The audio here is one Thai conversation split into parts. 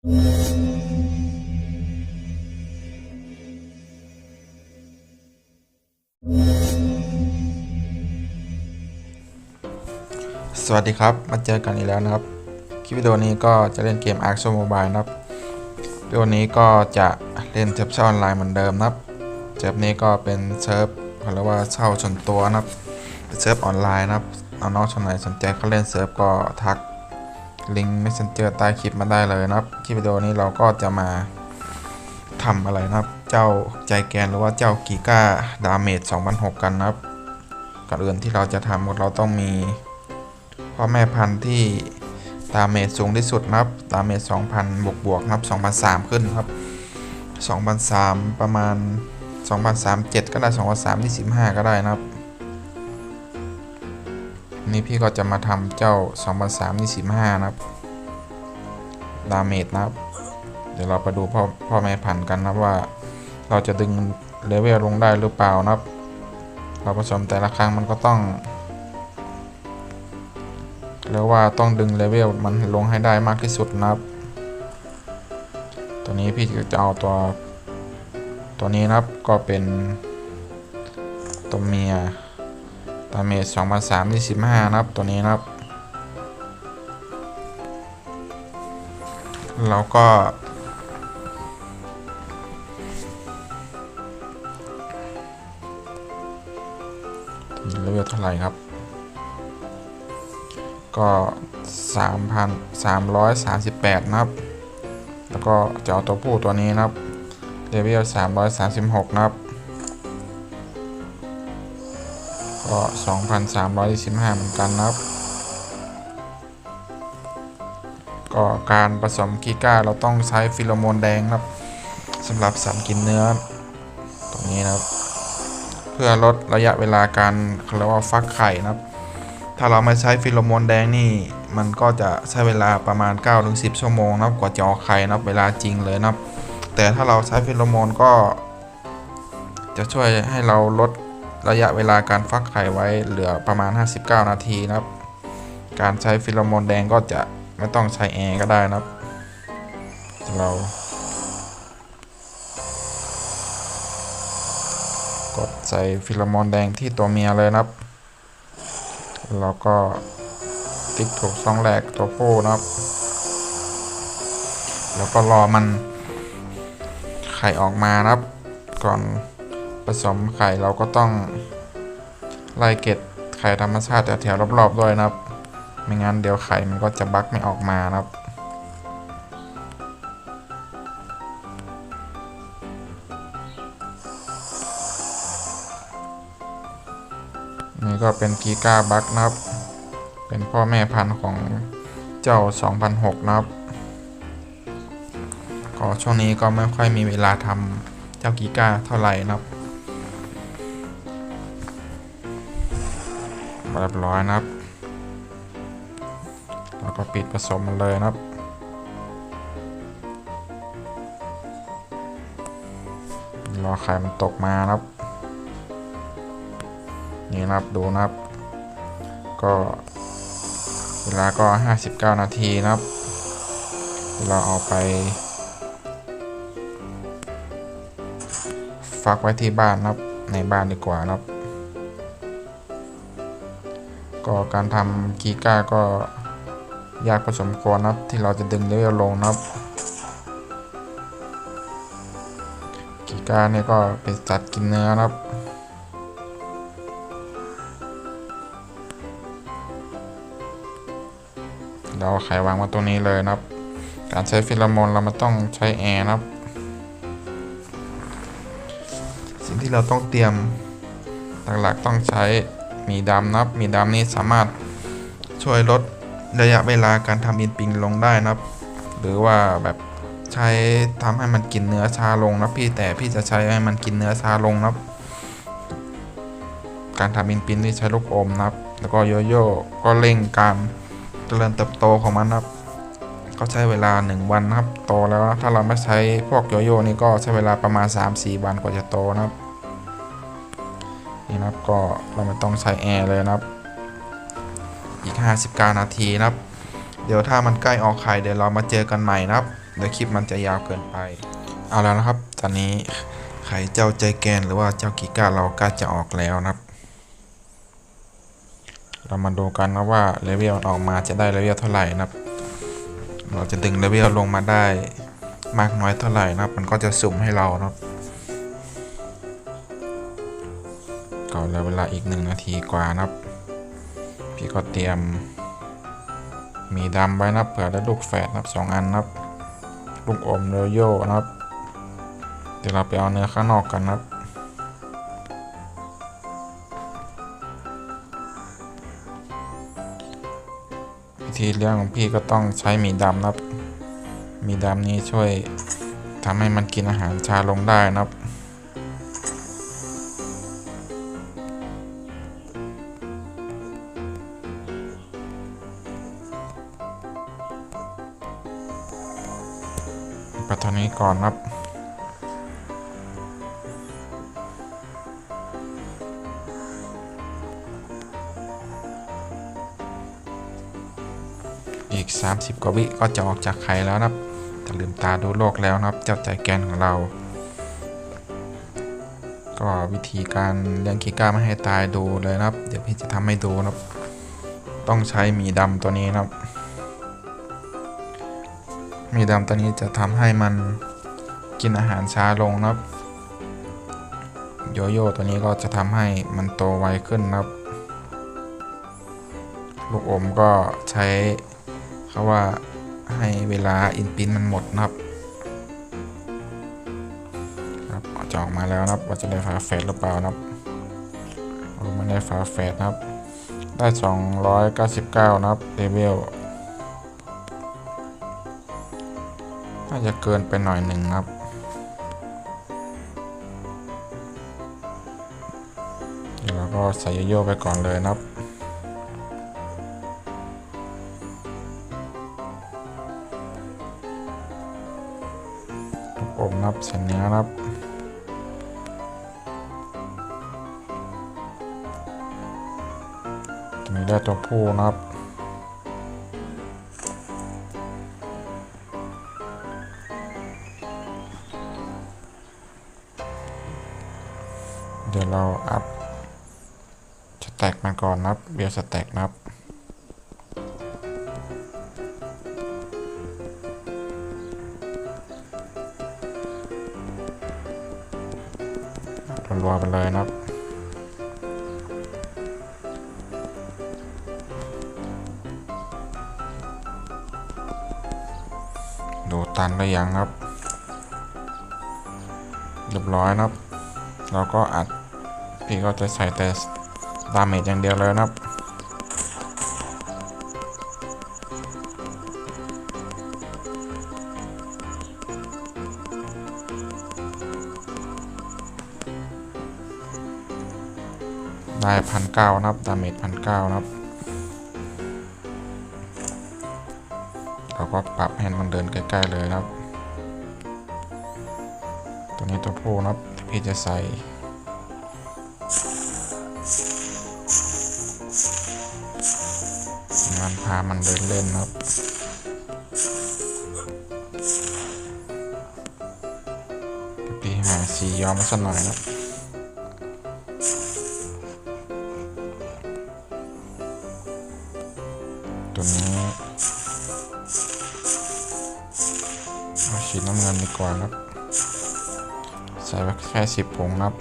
สวัสดีครับ มาเจอกันอีกแล้วนะครับ คลิปวิดีโอนี้ก็จะเล่นเกม Ark Mobile นะครับวิดีโอนี้ก็จะเล่นเซิร์ฟเช่าออนไลน์เหมือนเดิมนะครับ เซิร์ฟนี้ก็เป็นเซิร์ฟเขาเรียกว่าเช่าชนตัวนะครับ เซิร์ฟออนไลน์นะครับน้องๆชนไหนสนใจเขาเล่นเซิร์ฟก็ทัก ลิงก์ Messenger ใต้คลิปมาได้เลยนะครับ คลิปวิดีโอนี้เราก็จะมาทำอะไรนะครับ เจ้าใจแกนหรือว่าเจ้ากีก้าดาเมจ2006 กันนะครับ ก่อนอื่นที่เราจะทำเราต้องมีพ่อแม่พันธุ์ที่ดาเมจสูงที่สุดนะครับดาเมจ2,000 บวกบวกๆนับ2,003 ขึ้นครับ2,003 ประมาณ2,037 ก็ได้2,325ก็ได้นะครับ นี่พี่ก็จะมาทำเจ้า2,325นะครับ ดาเมจนะครับ เดี๋ยวเราไปดูพ่อพ่อแม่พันกันนะว่า เราจะดึงเลเวลลงได้หรือเปล่านะครับ เราผสมแต่ละครั้งมันก็ต้องแล้วว่าต้องดึงเลเวลมันลงให้ได้มากที่สุดนะครับ ตัวนี้พี่จะเอาตัว ตัวนี้นะครับก็เป็นตัวเมีย ดาเมจ2 3 3 25นะครับ ตัวนี้นะครับเราก็ เลเวลเท่าไหร่ครับ ก็ 3,338 นะครับ แล้วก็จะเอาตัวผู้ตัวนี้นะครับ เลเวล336 นะครับ ก็ 2,325เหมือนกันนะครับ ก็การผสมกีก้าเราต้องใช้ฟิโลโมนแดงนะครับสำหรับสัตว์กินเนื้อ ตรงนี้นะครับ เพื่อลดระยะเวลาการเขาเรียกว่าฟักไข่นะครับ ถ้าเราไม่ใช้ฟิโลโมนแดงนี่มันก็จะใช้เวลาประมาณ 9-10 ชั่วโมงนะครับกว่าจะออกไข่นะครับเวลาจริงเลยนะครับ แต่ถ้าเราใช้ฟิโลโมนก็จะช่วยให้เราลด ระยะเวลาการฟักไข่ไว้เหลือประมาณ 59 นาทีนะครับ การใช้ฟิโลโมนแดงก็จะไม่ต้องใช้แอร์ก็ได้นะครับเรากดใส่ฟิโลโมนแดงที่ตัวเมียเลยนะครับ แล้วก็ติ๊กถูกช่องแรกตัวผู้นะครับ แล้วก็รอมันไข่ออกมานะครับ ก่อน สมไข่เราก็ต้องไล่เก็บไข่ธรรมชาติแถวๆรอบๆด้วยนะครับ ไม่งั้นเดี๋ยวไข่มันก็จะบักไม่ออกมานะครับนี่ก็เป็นกีก้าบัคนะครับ เป็นพ่อแม่พันธุ์ของเจ้า 2006 นะครับ ก็ช่วงนี้ก็ไม่ค่อยมีเวลาทำเจ้ากีก้าเท่าไหร่นะครับ เรียบร้อยนะครับ แล้วก็ปิดผสมมันเลยนะครับรอไข่มันตกมานะครับ นี่นะครับดูนะครับ ก็เวลาก็ 59 นาทีนะครับเราเอาไป ฟักไว้ที่บ้านนะครับในบ้านดีกว่านะครับ ก็การทำกีก้าก็ยากพอสมควรนะครับที่เราจะดึงเลเวลลงนะครับกีก้าเนี่ยก็เป็นสัตว์กินเนื้อนะครับเราไขวางมาตรงนี้เลยนะครับ การใช้ฟิลาโมนเราม่ต้องใช้แอร์นะครับ สิ่งที่เราต้องเตรียมหลักๆต้องใช้ มีดำนะครับ มีดำนี้สามารถช่วยลดระยะเวลาการทำอินปิงลงได้นะครับ หรือว่าแบบใช้ทำให้มันกินเนื้อช้าลงนะพี่แต่พี่จะใช้ให้มันกินเนื้อช้าลงนะครับการทำอินปินที่ใช้ลูกอมนะครับ แล้วก็โยโย่ก็เร่งการเจริญเติบโตของมันนะครับ ก็ใช้เวลา 1 วันนะครับ โตแล้วนะถ้าเราไม่ใช้พวกโยโย่นี่ก็ใช้เวลาประมาณ 3-4 วันกว่าจะโตนะครับ นี่นะครับก็เราไม่ต้องใช้แอร์เลยนะครับ อีก 59 นาทีนะครับ เดี๋ยวถ้ามันใกล้ออกไข่เดี๋ยวเรามาเจอกันใหม่นะครับเดี๋ยวคลิปมันจะยาวเกินไป เอาแล้วนะครับ ตอนนี้ไข่เจ้าใจแกนหรือว่าเจ้ากีก้าเรากล้จะออกแล้วนะครับ เรามาดูกันนะว่าเลเวลออกมาจะได้เลเวลเท่าไหร่นะครับ เราจะดึงเลเวลลงมาได้มากน้อยเท่าไหร่นะครับ มันก็จะสุ่มให้เรานะครับ ก็เหลือเวลาอีกหนึ่งนาทีกว่านะครับ พี่ก็เตรียม มีดำไว้นะครับเผื่อได้ลูกแฝดนะครับสองอันนะครับ ลูกอมโรโยนะครับ เดี๋ยวเราไปเอาเนื้อข้างนอกกันนะครับวิธีเลี้ยงของพี่ก็ต้องใช้มีดำนะครับ มีดำนี้ช่วยทำให้มันกินอาหารชาลงได้นะครับ ก่อนครับ อีก 30 กว่าวิก็จะออกจากไข่แล้วนะครับจะลืมตาดูโลกแล้วนะครับ เจ้าใจแกนของเรา ก็วิธีการเลี้ยงกีก้าไม่ให้ตายดูเลยนะครับ เดี๋ยวพี่จะทำให้ดูนะครับ ต้องใช้มีดำตัวนี้นะครับมีดำตัวนี้จะทำให้มัน กินอาหารช้าลงนะครับ โยโย่ตัวนี้ก็จะทำให้มันโตไวขึ้นนะครับ ลูกอมก็ใช้เขาว่าให้เวลาอินปินมันหมดนะครับครับจะออกมาแล้วนะครับว่าจะได้ฝาแฝดหรือเปล่านะครับโอ้ไม่ได้ฝาแฝดนะครับ ได้ 299 นะครับเลเวลน่าจะเกินไปหน่อยหนึ่งนะครับ ใส่โยโย่ไปก่อนเลยนะครับ อมนะครับเสร็จเนื้อนะครับมีได้ตัวผู้นะครับ เบียร์สแต็กนะครับรัวๆไปเลยนะครับดูตันได้ยังครับ เรียบร้อยนะครับ เราก็อัดพี่ก็จะใส่แต่ดาเมจอย่างเดียวเลยนะครับ ได้พันเก้านะครับดาเมจพันเก้านะครับ เราก็ปรับให้มันเดินใกล้ๆเลยนะครับ ตัวนี้ตัวผู้นะครับที่พี่จะใส่งานพามันเดินเล่นนะครับพี่หาสีย้อมมาสักหน่อยนะครับ กว่าครับ ใส่ไปแค่สิบผงครับ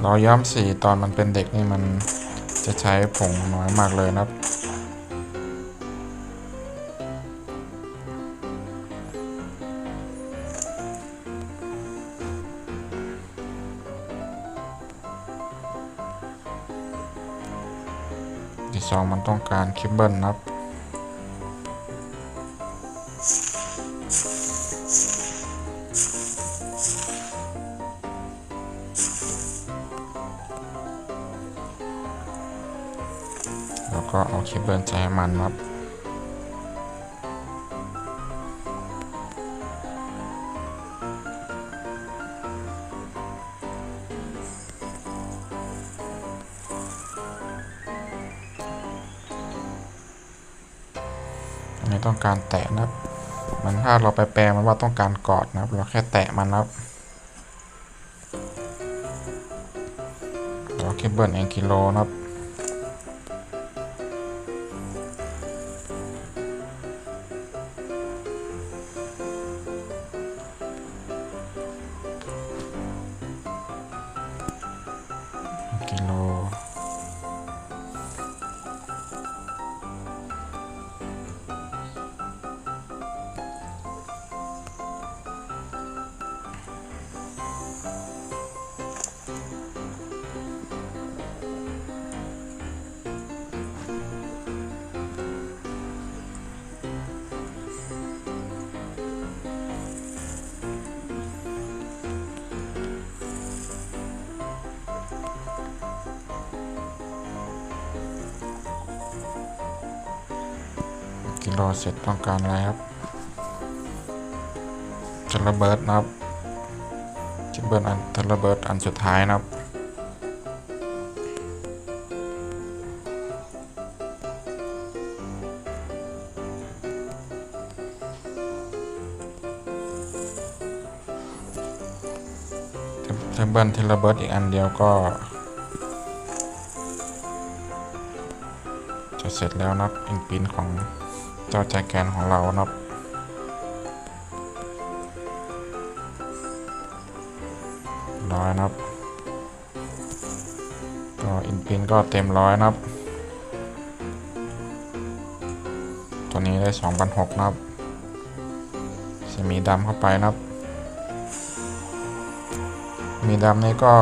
เราย้อมสีตอนมันเป็นเด็กนี่มันจะใช้ผงน้อยมากเลยนะครับ ที่สองมันต้องการเคเบิลนะครับแล้วก็เอาเคเบิลใส่ให้มันครับ ต้องการแตะนะครับเหมันถ้าเราไปแปลมันว่าต้องการกอดนะครับ เราแค่แตะมันนะครับเราเคเบิลเองกิโลนะครับ กิโลเสร็จต้องการอะไรครับเทเลเบิร์ดนะครับเทเลเบิร์ดอันเทเลเบิร์ดอันสุดท้ายนะครับเทเบิลเทเลเบิร์ดอีกอันเดียวก็จะเสร็จแล้วนะครับอินปินของ เจ้าใจแกนของเรานะครับร้อยนะครับ ก็อินปินก็เต็มร้อยนะครับ ตัวนี้ได้2,006นะครับจะมีดำเข้าไปนะครับ มีดำนี่ก็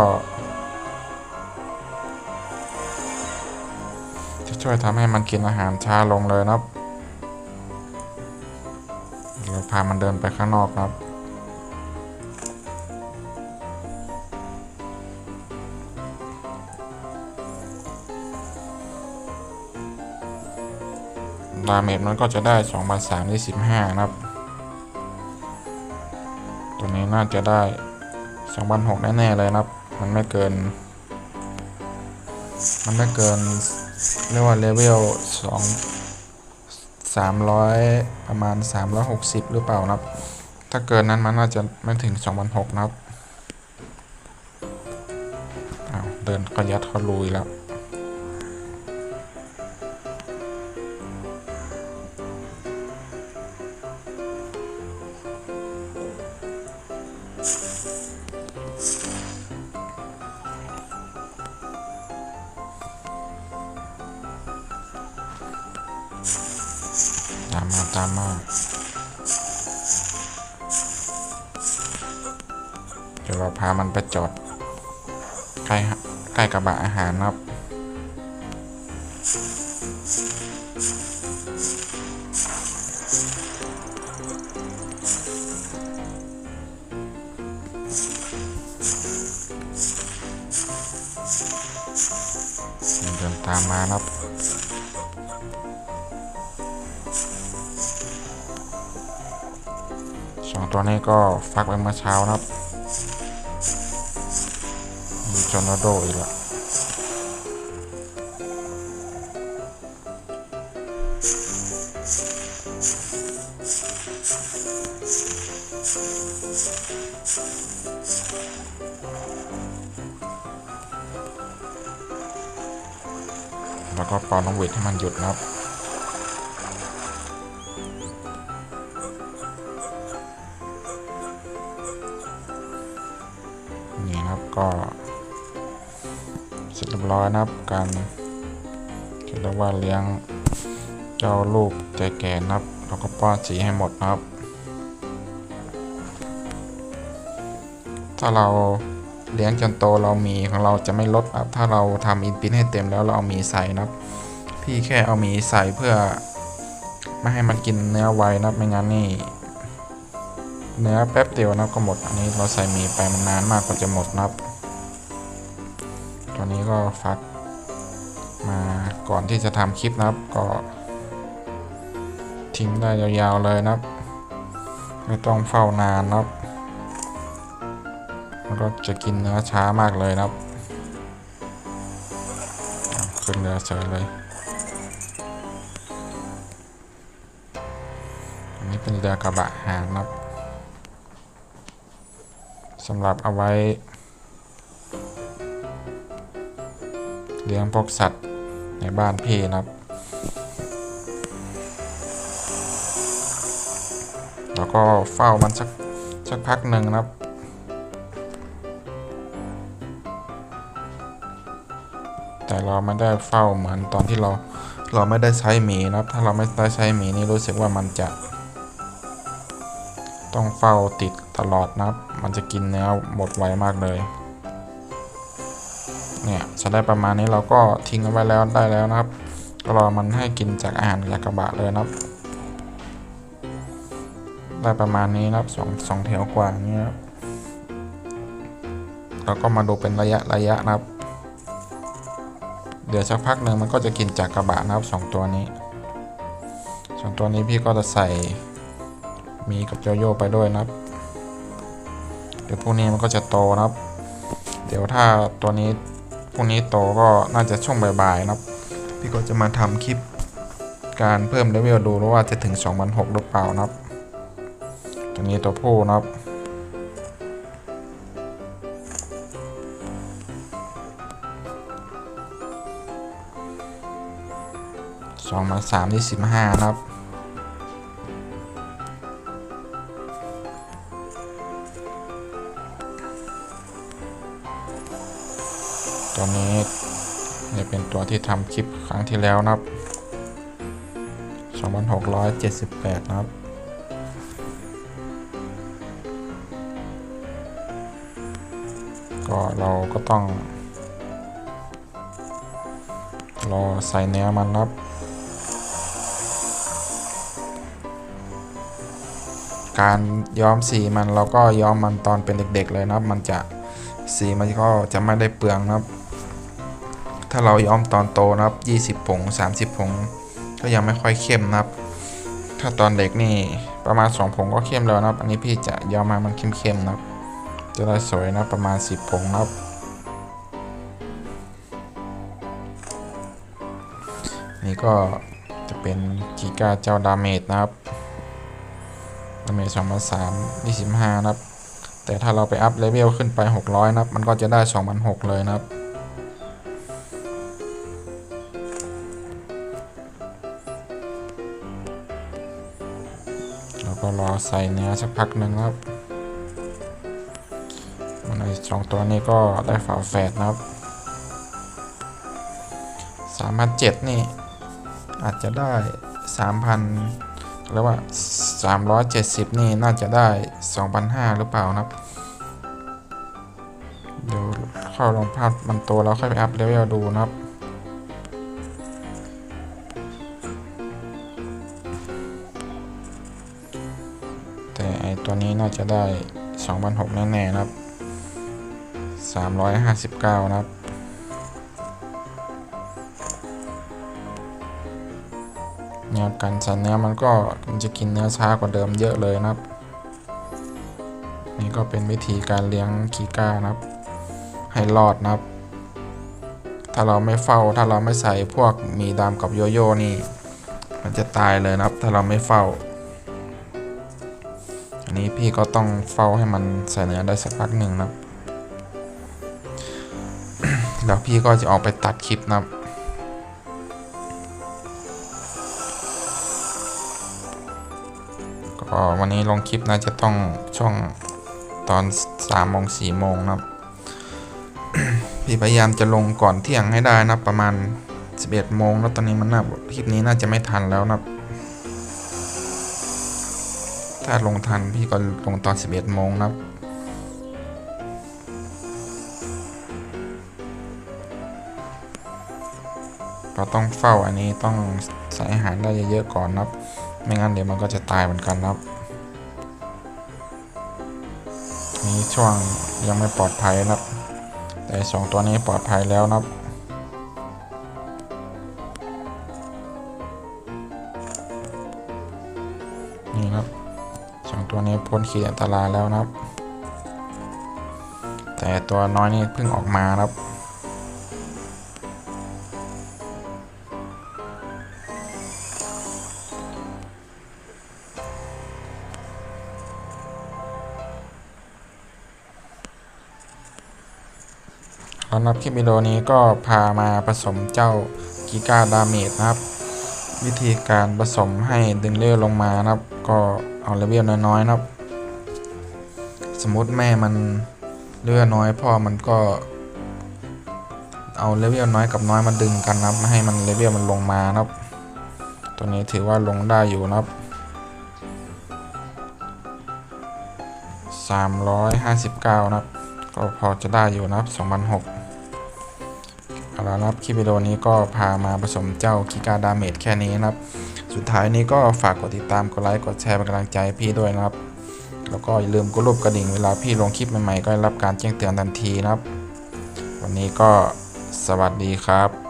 จะช่วยทำให้มันกินอาหารช้าลงเลยนะครับ เราพามันเดินไปข้างนอกครับ ดาเมจมันก็จะได้2 3 3ที่15นะครับ ตัวนี้น่าจะได้2,006แน่ๆเลยนะครับ มันไม่เกิน มันไม่เกิน เรียกว่าเลเวลส องสามร้อยประมาณสามร้อยหกสิบหรือเปล่านะครับ ถ้าเกินนั้นมันน่าจะไม่ถึงสองพันหกนะครับอ้าเดินก็ยัดเขาลุยแล้ว ตามมาเดี๋ยวเราพามันไปจอดใกล้ใกล้กระบะอาหารนะครับเดินตามมาครับ ตัวนี้ก็ฟักไว้เมื่อเช้านะครับมีจอร์นาโดอีกแล้วแล้วก็ป่าน้องเวทให้มันหยุดนะครับ ก็เสร็จเรียบร้อยนะครับ การเรียกว่าเลี้ยงเจ้าลูกใจแก่นะครับแล้วก็ป้อนสีให้หมดนะครับ ถ้าเราเลี้ยงจนโตเรามีของเราจะไม่ลดครับ ถ้าเราทำอินปินให้เต็มแล้วเราเอามีใส่นะครับ พี่แค่เอามีใส่เพื่อไม่ให้มันกินเนื้อไวนะครับไม่งั้นนี่เนื้อแป๊บเดียวนับก็หมด อันนี้เราใส่มีไปมันนานมากกว่าจะหมดนะครับ ก็ฟักมาก่อนที่จะทำคลิปนะครับ ก็ทิ้งได้ยาวๆเลยนะครับ ไม่ต้องเฝ้านานนะครับมันก็จะกินเนื้อช้ามากเลยนะครับขึ้นเรือเฉยเลยนี่เป็นเรือกระบะหางนะครับสำหรับเอาไว้ เลี้ยงพวกสัตว์ในบ้านพี่นะครับ แล้วก็เฝ้ามันสักสักพักหนึ่งนะครับแต่เราไม่ได้เฝ้าเหมือนตอนที่เราเราไม่ได้ใช้หมีนะครับ ถ้าเราไม่ได้ใช้หมีนี่รู้สึกว่ามันจะ ต้องเฝ้าติดตลอดนะครับ มันจะกินเนื้อหมดไวมากเลย เนี่ยจะได้ประมาณนี้เราก็ทิ้งเอาไว้แล้วได้แล้วนะครับก็รอมันให้กินจากอาหารจากกระบะเลยนะครับ ได้ประมาณนี้นะครับสองสองแถวกว่านี้นะครับเราก็มาดูเป็นระยะระยะนะครับ เดี๋ยวสักพักหนึ่งมันก็จะกินจากกระบะนะครับสองตัวนี้สองตัวนี้พี่ก็จะใส่มีกับโยโย่ไปด้วยนะครับ เดี๋ยวพวกนี้มันก็จะโตนะครับ เดี๋ยวถ้าตัวนี้ พวกนี้โตก็น่าจะช่วงบ่ายๆนะครับ พี่ก็จะมาทำคลิปการเพิ่มเลเวลดูว่าจะถึง2,006หรือเปล่านะครับ ตัวนี้ตัวผู้นะครับสองมาสามที่สิบห้านะครับ ตัวนี้จะเป็นตัวที่ทำคลิปครั้งที่แล้วนะครับ 2678 นะครับก็เราก็ต้อง รอใส่เนื้อมันนะครับ การย้อมสีมันเราก็ย้อมมันตอนเป็นเด็กๆเลยนะครับ มันจะสีมันก็จะไม่ได้เปลืองนะครับ ถ้าเราย้อมตอนโตนะครับ 20 ผง 30 ผง ก็ยังไม่ค่อยเข้มนะครับ ถ้าตอนเด็กนี่ประมาณ 2 ผงก็เข้มแล้วนะครับ อันนี้พี่จะย้อมมามันเข้มๆนะครับ จะได้สวยนะประมาณ 10 ผงนะครับ นี่ก็จะเป็นกีกาเจ้าดาเมจนะครับ ดาเมจสองพันสามยี่สิบห้านะครับ แต่ถ้าเราไปอัพเลเวลขึ้นไป 600 นะครับ มันก็จะได้ 2,006 เลยนะครับ ใส่เนื้อสักพักหนึ่งครับมันในสองตัวนี้ก็ได้ฝาแฝดนะครับสามพันเจ็ดนี่ อาจจะได้สามพันแล้วว่าสามร้อยเจ็ดสิบนี่น่าจะได้สองพันห้าหรือเปล่านะครับ เดี๋ยวเข้าลงภาพมันโตแล้วค่อยไปอัพเลเวลดูนะครับ ต่ไอตัวนี้น่าจะได้2,006แน่ๆนะครับ 359 นะครับ เนี่ยการสันเนื้อมันก็มันจะกินเนื้อช้ากว่าเดิมเยอะเลยนะครับ นี่ก็เป็นวิธีการเลี้ยงกีก้านะครับ ให้รอดนะครับ ถ้าเราไม่เฝ้าถ้าเราไม่ใส่พวกมีดำกับโยโย่นี่ มันจะตายเลยนะครับ ถ้าเราไม่เฝ้า อันนี้พี่ก็ต้องเฝ้าให้มันใส่เนื้อได้สักพักหนึ่งนะครับแล้วพี่ก็จะออกไปตัดคลิปนะครับก็วันนี้ลงคลิปน่าจะต้องช่วงตอน3โมง4โมงนะครับพี่พยายามจะลงก่อนเที่ยงให้ได้นะประมาณ 11โมงแล้วตอนนี้มันน่าคลิปนี้น่าจะไม่ทันแล้วนะครับ ถ้าลงทันพี่ก็ลงตอน 11โมงนะครับเราต้องเฝ้าอันนี้ต้องใส่อาหารได้เยอะๆก่อนนะครับ ไม่งั้นเดี๋ยวมันก็จะตายเหมือนกันนะครับ นี่ช่วงยังไม่ปลอดภัยนะครับ แต่สองตัวนี้ปลอดภัยแล้วนะครับ ขีดอันตรายแล้วนะครับ แต่ตัวน้อยนี่เพิ่งออกมาครับ แล้วนับคลิปวิดีโอนี้ก็พามาผสมเจ้ากิก้าดาเมจนะครับ วิธีการผสมให้ดึงเลือดลงมานะครับ ก็เอาระเบียบน้อยๆนะครับ สมมติแม่มันเลือดน้อยพ่อมันก็ เอาเลเวลน้อยกับน้อยมาดึงกันนะครับให้มันเลเวลมันลงมานะครับ ตัวนี้ถือว่าลงได้อยู่นะครับ359 นะครับ ก็พอจะได้อยู่นะครับ2006เอาละนะครับคลิปวิดีโอนี้ก็พามาผสมเจ้ากิกาดาเมจแค่นี้นะครับ สุดท้ายนี้ก็ฝากกดติดตาม กดไลค์ กดแชร์เป็นกำลังใจพี่ด้วยนะครับ แล้วก็อย่าลืมกดรูปกระดิ่งเวลาพี่ลงคลิปใหม่ๆก็ได้รับการแจ้งเตือนทันทีนะครับ วันนี้ก็สวัสดีครับ